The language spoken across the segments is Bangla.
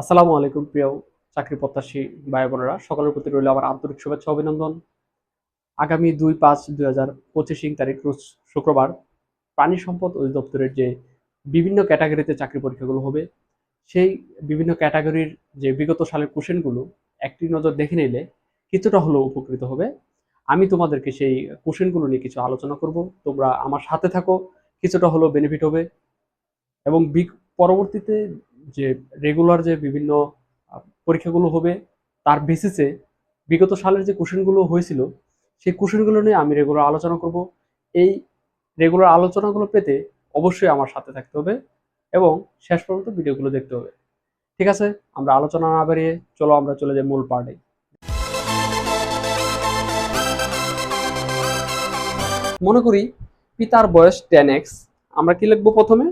আসসালামু আলাইকুম, প্রিয় চাকরি প্রত্যাশী ভাই বোনেরা। সকলের প্রতি রইল আমার আন্তরিক শুভেচ্ছা অভিনন্দন। আগামী দুই পাঁচ দুই হাজার পঁচিশ তারিখ, রোজ শুক্রবার প্রাণী সম্পদ অধিদপ্তরের যে বিভিন্ন ক্যাটাগরিতে চাকরি পরীক্ষাগুলো হবে, সেই বিভিন্ন ক্যাটাগরির যে বিগত সালের কোশ্চেনগুলো, একটি নজর দেখে নিলে কিছুটা হলেও উপকৃত হবে। আমি তোমাদেরকে সেই কোশ্চেনগুলো নিয়ে কিছু আলোচনা করব। তোমরা আমার সাথে থাকো, কিছুটা হলেও বেনিফিট হবে এবং পরবর্তীতে যে রেগুলার যে বিভিন্ন পরীক্ষাগুলো হবে, তার বেসিসে বিগত সালের যে কোশ্চেনগুলো হয়েছিল, সেই কোশ্চেনগুলো নিয়ে আমি রেগুলার আলোচনা করব। এই রেগুলার আলোচনাগুলো পেতে অবশ্যই আমার সাথে থাকতে হবে এবং শেষ পর্যন্ত ভিডিওগুলো দেখতে হবে। ঠিক আছে, আমরা আলোচনা না বাড়িয়ে চলো আমরা চলে যাই মূল পার্টে মনে করি পিতার বয়স টেন এক্স আমরা কি লিখব প্রথমে?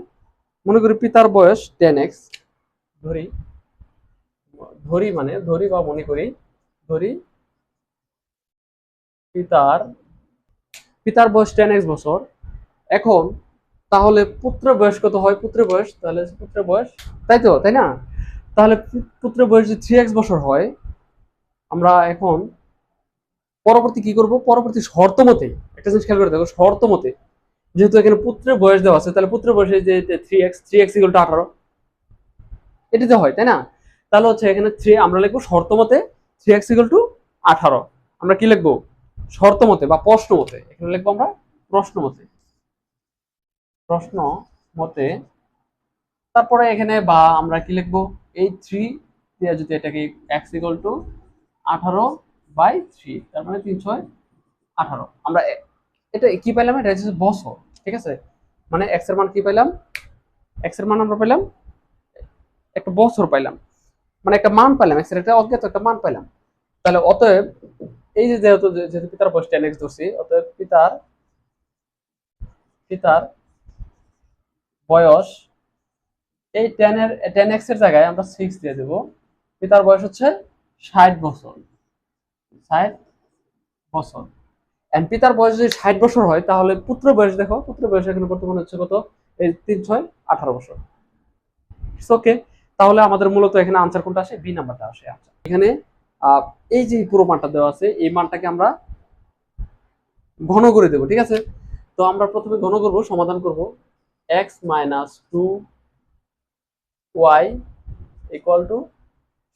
মনে করি পিতার বয়স টেন এক্স ধরি ধরি মানে ধরি বা মনে করি, ধরি পিতার পিতার বয়স টেন এক্স বছর। এখন তাহলে পুত্র বয়স কত হয়? পুত্রের বয়স, তাহলে পুত্রের বয়স, তাই তো, তাই না? তাহলে পু- পুত্রের বয়স যদি থ্রি এক্স বছর হয়, আমরা এখন পরবর্তী কি করব? পরবর্তী শর্ত মতে একটা জিনিস খেয়াল করে দেখো শর্ত মতে যেহেতু এখানে পুত্রের বয়স দেওয়া আছে, তাহলে পুত্রের বয়সে যে three X three X equal to আঠারো এটিতে হয়, তাই না? তাহলে হচ্ছে এখানে থ্রি আমরা লিখব শর্ত মতে থ্রি এক্স ইকুয়াল টু আঠারো। আমরা কি লিখব? শর্ত মতে বা প্রশ্ন মতে। এখানে লিখব আমরা প্রশ্ন মতে। প্রশ্ন মতে, তারপরে এখানে বা আমরা কি লিখব? এই থ্রি দিয়ে যদি এটাকে এক্স ইকুয়াল টু আঠারো বাই থ্রি তার মানে তিন ছয় আঠারো। আমরা এটা কি পাইলাম? এটা হচ্ছে বছর, ঠিক আছে? মানে এক্সের মান কি পাইলাম? এক্সের মান আমরা পাইলাম একটা বছর পাইলাম। মানে একটা মান পাইলাম, একটা অজ্ঞাত একটা মান পাইলাম। তাহলে অতএব এই যেহেতু যেহেতু পিতার বয়স টেন এক্স ধরছি, অতএব পিতার পিতার বয়স এই টেন এর টেন এক্সের জায়গায় আমরা সিক্স দিয়ে দেবো। পিতার বয়স হচ্ছে ষাট বছর। ষাট বছর। এন্ড পিতার বয়স যদি ষাট বছর হয়, তাহলে পুত্র বয়স দেখো, পুত্র বয়স এখানে বর্তমানে হচ্ছে কত? এই তিন, ছয়, আঠারো বছর। ওকে তাহলে আমাদের মূলত এখানে আনসার কোনটা আসে? বি নাম্বারটা আসে আচ্ছা। এখানে এই যে পুরো মানটা দেওয়া আছে, এই মানটাকে আমরা ঘন করে দেবো, ঠিক আছে? তো আমরা প্রথমে ঘন করব, সমাধান করব। X minus two Y equal to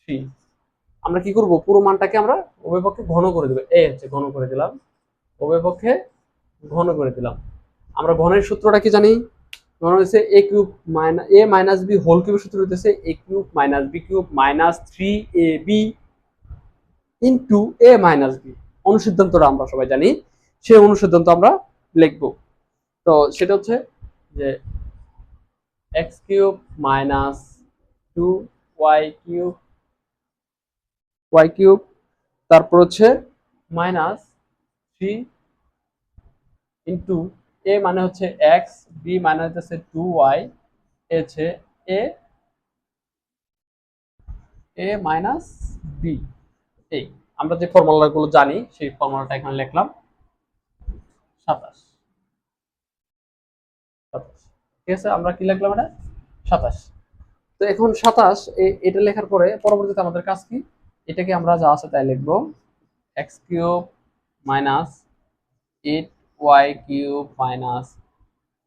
three আমরা কি করব? পুরো মানটাকে আমরা উভয় পক্ষে ঘন করে দেবো। এই হচ্ছে ঘন করে দিলাম। উভয় পক্ষে ঘন করে দিলাম। আমরা ঘনের সূত্রটা কি জানি? ঘন হচ্ছে A cube minus A minus B whole কিউবের সূত্র হচ্ছে A cube minus B cube minus three A B into A minus B অনুসিদ্ধান্তটা আমরা সবাই জানি, সেই অনুসিদ্ধান্ত আমরা লিখব। তো সেটা হচ্ছে যে X cube minus two Y cube Y cube তারপর হচ্ছে মাইনাস থ্রি ইন্টু এ মানে হচ্ছে এক্স বি মানে হচ্ছে টু ওয়াই এ হচ্ছে এ মাইনাস বি এই, আমরা যে ফর্মুলাগুলো জানি, সেই ফর্মুলাটা এখানে লিখলাম। সাতাশ। সাতাশ। ঠিক আছে, আমরা কি লিখলাম এটা? সাতাশ। তো এখন সাতাশ এটা লেখার পরে পরবর্তীতে আমাদের কাজ কি? এটাকে আমরা যা আছে তাই লিখব। X cube minus eight Y cube minus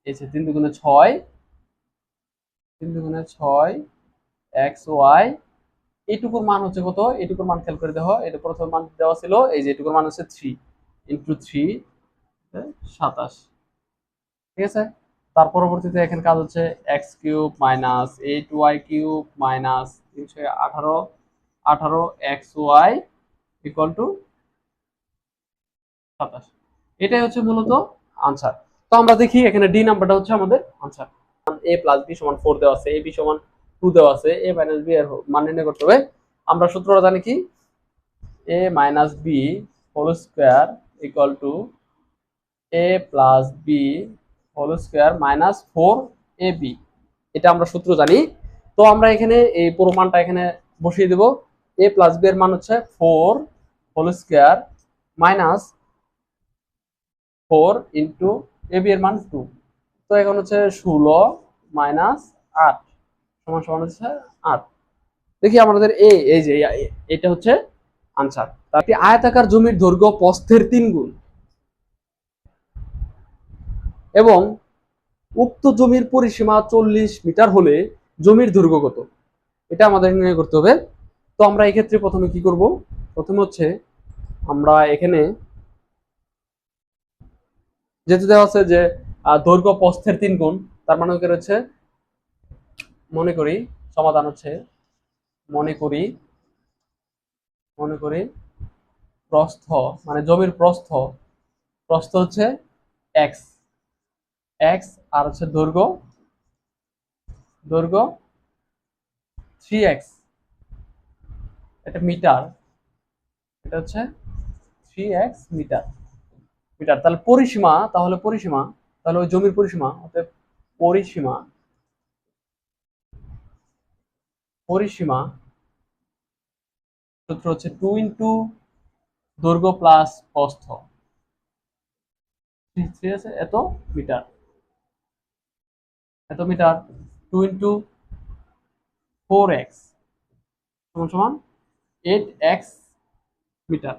এসে তিন দুগুণে ছয়, তিন দুগুণে ছয় এক্স ওয়াই এইটুকুর মান হচ্ছে কত? এইটুকুর মান খেয়াল করে দেখো, এটা প্রথম মান দেওয়া ছিল, এই যে এইটুকুর মান হচ্ছে থ্রি ইন্টু থ্রি সাতাশ। ঠিক আছে? তার পরবর্তীতে এখানে কাজ হচ্ছে X cube minus eight Y cube minus তিনশো আঠারো আঠারো এক্স ওয়াই ইকুয়াল টু সাতাশ। এটাই হচ্ছে মূলত আনসার তো আমরা দেখি এখানে ডি নাম্বারটা হচ্ছে আমাদের আনসার এ প্লাস বি সমান ফোর দেওয়া আছে এ বি সমান টু দেওয়া আছে এ মাইনাস বি এর মান নির্ণয় করতে হবে। আমরা সূত্রটা জানি কি? A minus B whole square equal to A plus B whole square minus four A B এটা আমরা সূত্র জানি। তো আমরা এখানে এই পুরো মানটা এখানে বসিয়ে দেব। এ প্লাস বি এর মান হচ্ছে four whole square minus four into A B এর মান টু। তো এখন হচ্ছে ষোলো মাইনাস আট সমান সমান হচ্ছে আট। দেখি আমাদের এ, এই যে এটা হচ্ছে আনসার। একটি আয়তাকার জমির দৈর্ঘ্য প্রস্থের তিন গুণ। এবং উক্ত জমির পরিসীমা চল্লিশ মিটার হলে জমির দৈর্ঘ্য কত? এটা আমাদের নির্ণয় করতে হবে। তো আমরা এক্ষেত্রে প্রথমে কি করব? প্রথমে হচ্ছে আমরা এখানে যেহেতু দেওয়া আছে যে দৈর্ঘ্য প্রস্থের তিন গুণ তার মানে কি রয়েছে? মনে করি, সমাধান হচ্ছে, মনে করি মনে করি, প্রস্থ মানে জমির প্রস্থ প্রস্থ হচ্ছে এক্স এক্স আর হচ্ছে দৈর্ঘ্য দৈর্ঘ্য থ্রি এক্স এটা মিটার, এটা হচ্ছে থ্রি এক্স মিটার। মিটার। তাহলে পরিসীমা তাহলে পরিসীমা, তাহলে ওই জমির পরিসীমা পরিসীমা পরিসীমা সূত্র হচ্ছে টু ইন্টু দৈর্ঘ্য প্লাস প্রস্থ ঠিক আছে? এত মিটার। এত metre two into four X সমান সমান এইট এক্স মিটার।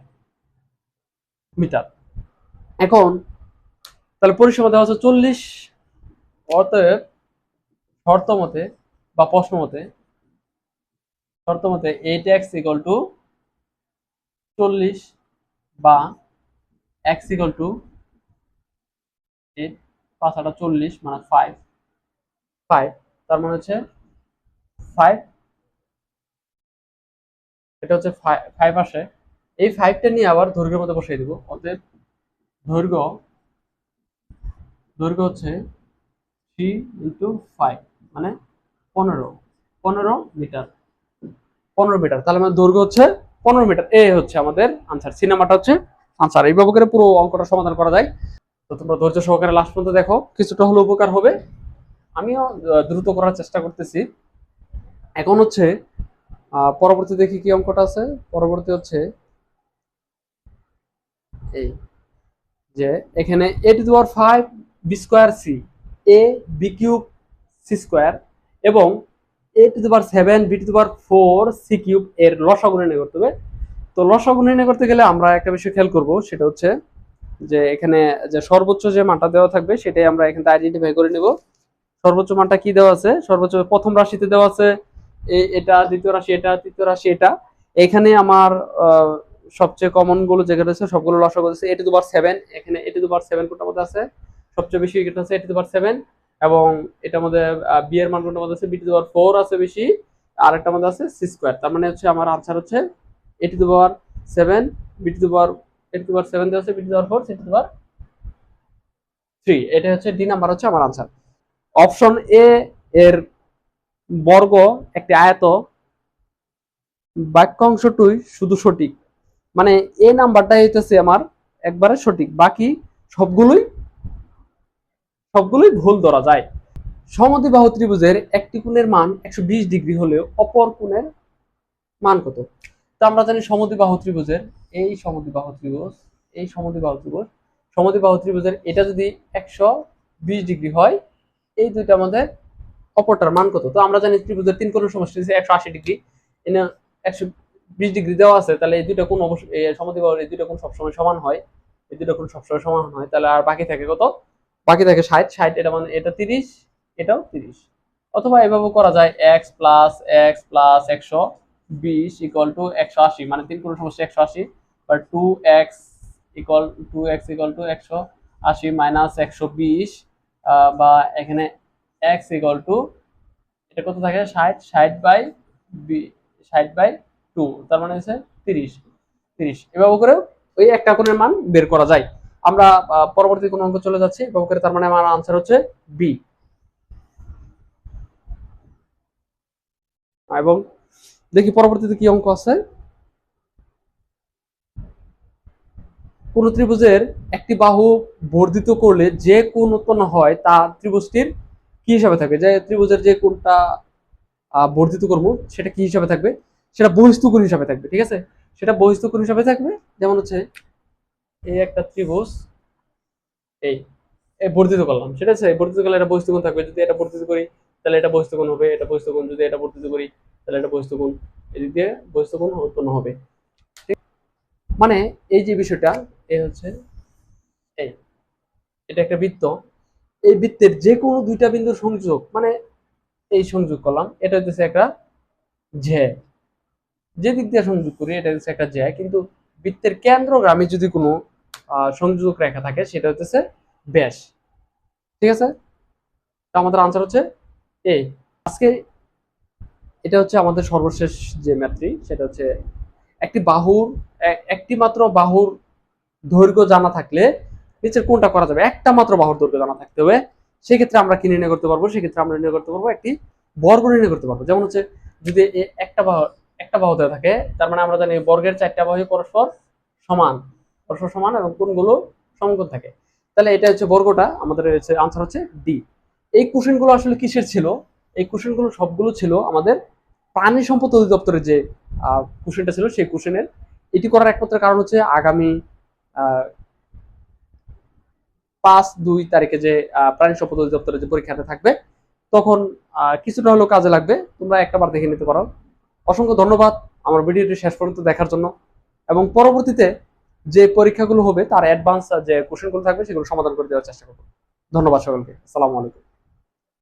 মিটার। এখন তাহলে পরিসীমা দেওয়া হচ্ছে চল্লিশ। অতএব শর্ত মতে বা প্রশ্ন মতে, শর্ত মতে এইট এক্স ইকুয়াল টু চল্লিশ বা এক্স ইকুয়াল টু এইট পাঁচ আটা চল্লিশ মানে ফাইভ ফাইভ তার মানে হচ্ছে ফাইভ এটা হচ্ছে ফাইভ আসে। এই ফাইভটা নিয়ে আবার দৈর্ঘ্যের মধ্যে বসিয়ে দিব। অতএব দৈর্ঘ্য দৈর্ঘ্য হচ্ছে থ্রি ইন্টু ফাইভ মানে পনেরো পনেরো মিটার পনেরো মিটার তাহলে আমাদের দৈর্ঘ্য হচ্ছে পনেরো মিটার এ হচ্ছে আমাদের আনসার সিনেমাটা হচ্ছে আনসার এইভাবে করে পুরো অঙ্কটা সমাধান করা যায়। তো তোমরা ধৈর্য সহকারে লাস্ট পর্যন্ত দেখো, কিছুটা হলে উপকার হবে। আমিও দ্রুত করার চেষ্টা করতেছি। এখন হচ্ছে পরবর্তী দেখি কি অঙ্কটা আছে। পরবর্তী হচ্ছে, এই যে এখানে A two power five B square C A B cube C square এবং A two power seven B two power four C cube এর লসাগু নির্ণয় করতে হবে। তো লসাগু নির্ণয় করতে গেলে আমরা একটা বিষয় খেয়াল করব, সেটা হচ্ছে যে এখানে যে সর্বোচ্চ যে মানটা দেওয়া থাকবে, সেটাই আমরা এখানে আইডেন্টিফাই করে নেব। সর্বোচ্চ মানটা কি দেওয়া আছে? সর্বোচ্চ প্রথম রাশিতে দেওয়া আছে এটা, দ্বিতীয় রাশি, এটা, তৃতীয় রাশি, এটা। এখানে আমার সবচেয়ে কমনগুলো যেগুলো আছে, সবগুলো লসাগু আছে এটি দুবার সেভেন এখানে এটি দুবার সেভেন কোনটার মধ্যে আছে? সবচেয়ে বেশি এটা আছে, এটি দুবার সেভেন এবং এটার মধ্যে বি এর মান কোনটার মধ্যে আছে? বি টু দুবার ফোর আছে বেশি। আর একটা মধ্যে আছে সি স্কোয়ার তার মানে হচ্ছে আমার আনসার হচ্ছে এটি দুবার সেভেন বি টু দুবার, এটি দুবার সেভেন দেওয়া আছে বি টু দুবার ফোর সি টু দুবার থ্রি এটা হচ্ছে ডি নাম্বার হচ্ছে আমার আনসার অপশন এ এর বর্গ একটি আয়ত। বাক্যাংশটুই শুধু সঠিক। মানে এ নাম্বারটাই হইতেছে আমার একবারে সঠিক। বাকি সবগুলোই সবগুলোই ভুল ধরা যায়। সমদ্বিবাহু ত্রিভুজের একটি কোণের মান একশো বিশ ডিগ্রি হলেও অপর কোণের মান কত? তো আমরা জানি সমদ্বিবাহু ত্রিভুজের এই সমদ্বিবাহু ত্রিভুজ, এই সমদ্বিবাহু ত্রিভুজ সমদ্বিবাহু ত্রিভুজের এটা যদি একশো বিশ ডিগ্রি হয়, এই দুইটা আমাদের অপরটার মান কত? তো আমরা জানি ত্রিভুজের তিন কোণের সমষ্টি হচ্ছে একশো আশি ডিগ্রি। এনে একশো বিশ ডিগ্রি দেওয়া আছে, তাহলে এই দুইটা কোন অবশ্যই সমদ্বিবাহুর এই দুইটা কোন সবসময় সমান হয়। এই দুইটা কোন সবসময় সমান হয়, তাহলে আর বাকি থাকে কত? বাকি থাকে ষাট। ষাট এটা মানে এটা তিরিশ, এটাও তিরিশ। অথবা এভাবে করা যায় এক্স প্লাস এক্স প্লাস একশো বিশ ইকুয়াল টু একশো আশি মানে তিন কোণ সমষ্টি একশো আশি বা two X equal to X equal to একশো আশি মাইনাস একশো বিশ বা এখানে এক্স ইকুয়াল টু এটা কত থাকে? ষাট ষাট বাই বি ষাট বাই টু তার মানে হচ্ছে তিরিশ তিরিশ। এভাবে করে ওই একটা কোণের মান বের করা যায়। আমরা পরবর্তী কোন অঙ্ক চলে যাচ্ছি এভাবে করে তার মানে আমার আনসার হচ্ছে বি এবং দেখি পরবর্তীতে কি অঙ্ক আছে। কোন ত্রিভুজের একটি বাহু বর্ধিত করলে যে কোণ উৎপন্ন হয় তা ত্রিভুজটির কি হিসাবে থাকবে? যে ত্রিভুজের যে আহ, বর্ধিত করব সেটা কি হিসাবে থাকবে? সেটা বহিস্থ হিসাবে থাকবে, ঠিক আছে? সেটা বহিস্থ হিসাবে থাকবে, যেমন হচ্ছে এই একটা ত্রিভুজ, এই এই বর্ধিত করলাম সেটা আছে? বর্ধিত করলে এটা বহিস্থ থাকবে, যদি এটা বর্ধিত করি, তাহলে এটা বহিস্থ হবে, এটা বহিস্থ যদি এটা বর্ধিত করি, তাহলে এটা বহিস্থ কোণ এদিক দিয়ে বহিস্থ উৎপন্ন হবে। ঠিক? মানে এই যে বিষয়টা এই হচ্ছে এই এটা একটা বৃত্ত, এই বৃত্তের যে কোনো দুইটা বিন্দু সংযোগ মানে এই সংযোগ করলাম এটা হচ্ছে একটা ঝে যে দিক দিয়ে সংযোগ করি, এটা হচ্ছে একটা জ্যা। কিন্তু বৃত্তের কেন্দ্রগ্রামে যদি কোনো সংযোগ রেখা থাকে, সেটা হচ্ছে ব্যাস। ঠিক আছে? তো আমাদের আনসার হচ্ছে এ আজকে এটা হচ্ছে আমাদের সর্বশেষ যে ম্যাথটি সেটা হচ্ছে একটি বাহুর একটি মাত্র বাহুর দৈর্ঘ্য জানা থাকলে নিচের কোনটা করা যাবে? একটা মাত্র বাহুর দৈর্ঘ্য জানা থাকতে হবে। সেক্ষেত্রে আমরা কি নির্ণয় করতে পারব? সেক্ষেত্রে আমরা নির্ণয় করতে পারব একটি বর্গ নির্ণয় করতে পারব। যেমন হচ্ছে যদি একটা বাহু একটা বাহু দেওয়া থাকে। তার মানে আমরা জানি বর্গের চারটা বাহু পরস্পর সমান। পরস্পর সমান এবং কোনগুলো সমকোণ থাকে। তাহলে এটা হচ্ছে বর্গটা, আমাদের হচ্ছে আনসার হচ্ছে ডি এই কোশ্চেনগুলো আসলে কিসের ছিল? এই কোশ্চেনগুলো সবগুলো ছিল আমাদের প্রাণী সম্পদ অধিদপ্তরের যে কোশ্চেনটা ছিল সেই কোশ্চেনের। এটি করার একমাত্র কারণ হচ্ছে আগামী পাঁচ দুই তারিখে যে প্রাণী সম্পদ অধিদপ্তরের যে পরীক্ষাটা থাকবে, তখন কিছুটা হলেও কাজে লাগবে। তোমরা একটাবার দেখে নিতে পারো। অসংখ্য ধন্যবাদ আমার ভিডিওটি শেষ পর্যন্ত দেখার জন্য। এবং পরবর্তীতে যে পরীক্ষাগুলো হবে, তার অ্যাডভান্স যে কোশ্চেনগুলো থাকবে, সেগুলো সমাধান করে দেওয়ার চেষ্টা করব। ধন্যবাদ সকলকে। আসসালামু আলাইকুম।